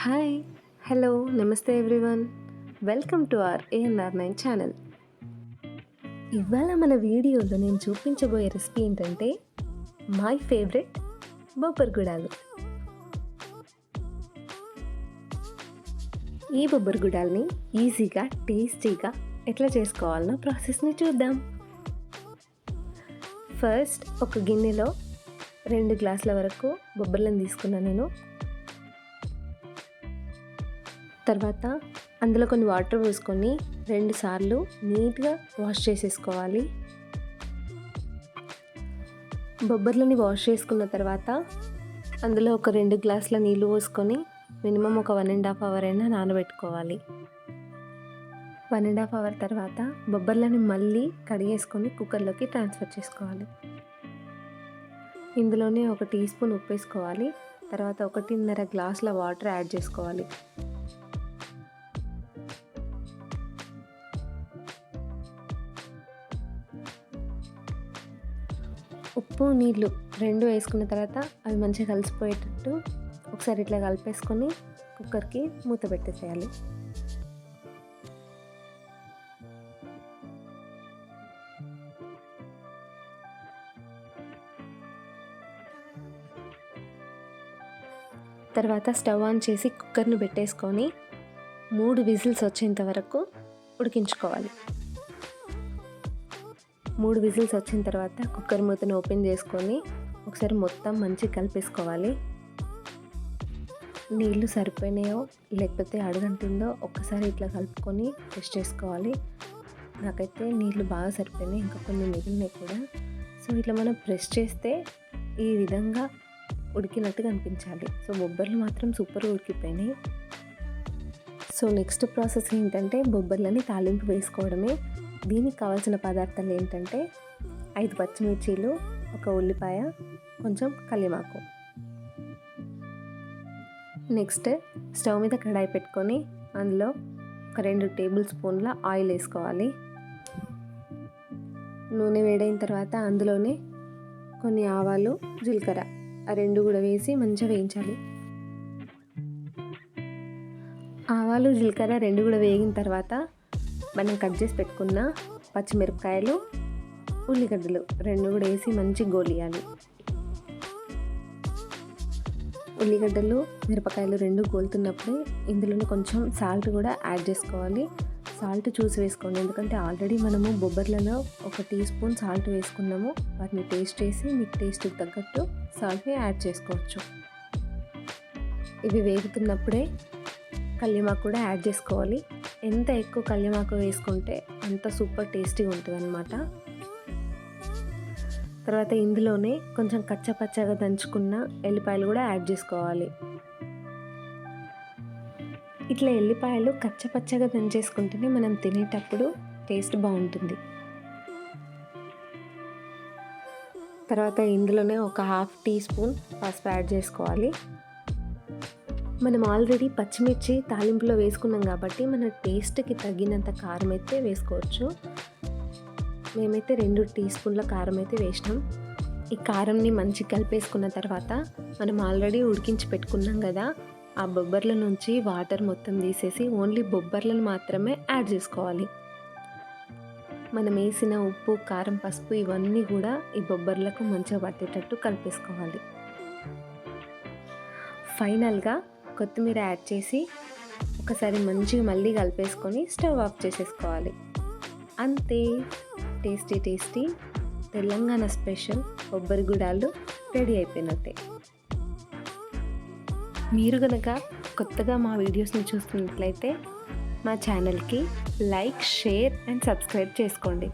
Hi hello నమస్తే everyone. Welcome to R ANR nine channel. ఇవాళ మన వీడియోలో నేను చూపించబోయే రెసిపీ ఏంటంటే మై ఫేవరెట్ బొబ్బర్ గుడాలు. ఈ బొబ్బర్ గుడాల్ని ఈజీగా టేస్టీగా ఎట్లా చేసుకోవాలనో ప్రాసెస్ని చూద్దాం. ఫస్ట్ ఒక గిన్నెలో రెండు గ్లాసుల వరకు బొబ్బర్లను తీసుకున్నాను నేను. తర్వాత అందులో కొన్ని వాటర్ పోసుకొని రెండుసార్లు నీట్గా వాష్ చేసేసుకోవాలి. బొబ్బర్లని వాష్ చేసుకున్న తర్వాత అందులో ఒక రెండు గ్లాసుల నీళ్ళు పోసుకొని మినిమం ఒక వన్ అండ్ హాఫ్ అవర్ అయినా నానబెట్టుకోవాలి. వన్ అండ్ హాఫ్ అవర్ తర్వాత బొబ్బర్లని మళ్ళీ కడిగేసుకొని కుక్కర్లోకి ట్రాన్స్ఫర్ చేసుకోవాలి. ఇందులోనే ఒక టీ స్పూన్ ఉప్పు వేసుకోవాలి. తర్వాత ఒకటిన్నర గ్లాసుల వాటర్ యాడ్ చేసుకోవాలి. ఉప్పు నీళ్ళు రెండు వేసుకున్న తర్వాత అవి మంచిగా కలిసిపోయేటట్టు ఒకసారి ఇట్లా కలిపేసుకొని కుక్కర్కి మూత పెట్టేసేయాలి. తర్వాత స్టవ్ ఆన్ చేసి కుక్కర్ని పెట్టేసుకొని మూడు విజిల్స్ వచ్చేంత వరకు ఉడికించుకోవాలి. మూడు విజిల్స్ వచ్చిన తర్వాత కుక్కర్ మూతను ఓపెన్ చేసుకొని ఒకసారి మొత్తం మంచిగా కలిపేసుకోవాలి. నీళ్ళు సరిపోయినాయో లేకపోతే అడుగంటుందో ఒక్కసారి ఇట్లా కలుపుకొని టెస్ట్ చేసుకోవాలి. నాకైతే నీళ్ళు బాగా సరిపోయినాయి ఇంకా కొన్ని మిగిలినాయి కూడా. సో ఇట్లా మనం ప్రెస్ చేస్తే ఈ విధంగా ఉడికినట్టు కనిపించాలి. సో బొబ్బర్లు మాత్రం సూపర్ ఉడికిపోయినాయి. సో నెక్స్ట్ ప్రాసెస్ ఏంటంటే బొబ్బర్లని తాలింపు వేసుకోవడమే. దీనికి కావాల్సిన పదార్థాలు ఏంటంటే ఐదు పచ్చిమిర్చీలు ఒక ఉల్లిపాయ కొంచెం కలిమాకు నెక్స్ట్ స్టవ్ మీద కడాయి పెట్టుకొని అందులో ఒక రెండు టేబుల్ స్పూన్ల ఆయిల్ వేసుకోవాలి. నూనె వేడైన తర్వాత అందులోనే కొన్ని ఆవాలు జీలకర్ర ఆ రెండు కూడా వేసి మంచిగా వేయించాలి. ఆవాలు జీలకర్ర రెండు కూడా వేగిన తర్వాత మనం కట్ చేసి పెట్టుకున్న పచ్చిమిరపకాయలు ఉల్లిగడ్డలు రెండు కూడా వేసి మంచి గోలియాలి. ఉల్లిగడ్డలు మిరపకాయలు రెండు గోలుతున్నప్పుడే ఇందులో కొంచెం సాల్ట్ కూడా యాడ్ చేసుకోవాలి. సాల్ట్ చూసి వేసుకోండి ఎందుకంటే ఆల్రెడీ మనము బొబ్బర్లలో ఒక టీ స్పూన్ సాల్ట్ వేసుకున్నాము. వాటిని టేస్ట్ చేసి మీకు టేస్ట్కి తగ్గట్టు సాల్ట్ని యాడ్ చేసుకోవచ్చు. ఇవి వేగుతున్నప్పుడే కల్లిమాకు కూడా యాడ్ చేసుకోవాలి. ఎంత ఎక్కువ కల్లిమాకు వేసుకుంటే అంత సూపర్ టేస్టీగా ఉంటుంది అనమాట తర్వాత ఇందులోనే కొంచెం కచ్చపచ్చగా దంచుకున్న ఎల్లిపాయలు కూడా యాడ్ చేసుకోవాలి. ఇట్లా ఎల్లిపాయలు కచ్చపచ్చగా దంచేసుకుంటేనే మనం తినేటప్పుడు టేస్ట్ బాగుంటుంది. తర్వాత ఇందులోనే ఒక హాఫ్ టీ స్పూన్ పసుపు యాడ్ చేసుకోవాలి. మనం ఆల్రెడీ పచ్చిమిర్చి తాలింపులో వేసుకున్నాం కాబట్టి మన టేస్ట్కి తగినంత కారం అయితే వేసుకోవచ్చు. మేమైతే రెండు టీ స్పూన్ల కారం అయితే వేసినాం. ఈ కారంని మంచి కలిపేసుకున్న తర్వాత మనం ఆల్రెడీ ఉడికించి పెట్టుకున్నాం కదా ఆ బొబ్బర్ల నుంచి వాటర్ మొత్తం తీసేసి ఓన్లీ బొబ్బర్లను మాత్రమే యాడ్ చేసుకోవాలి. మనం వేసిన ఉప్పు కారం పసుపు ఇవన్నీ కూడా ఈ బొబ్బర్లకు మంచిగా పట్టేటట్టు కలిపేసుకోవాలి. ఫైనల్గా కొత్తిమీర యాడ్ చేసి ఒకసారి మంచిగా మళ్ళీ కలిపేసుకొని స్టవ్ ఆఫ్ చేసేసుకోవాలి. అంతే. Tasty tasty. తెలంగాణ స్పెషల్ కొబ్బరి గుడాలు రెడీ అయిపోయినట్టే. మీరు కనుక కొత్తగా మా వీడియోస్ని చూస్తున్నట్లయితే మా ఛానల్కి లైక్ షేర్ అండ్ సబ్స్క్రైబ్ చేసుకోండి.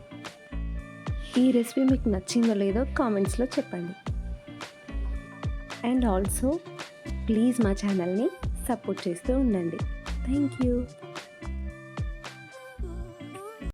ఈ రెసిపీ మీకు నచ్చిందో లేదో కామెంట్స్లో చెప్పండి. అండ్ ఆల్సో ప్లీజ్ మా ఛానల్ని సపోర్ట్ చేస్తూ ఉండండి. Thank you.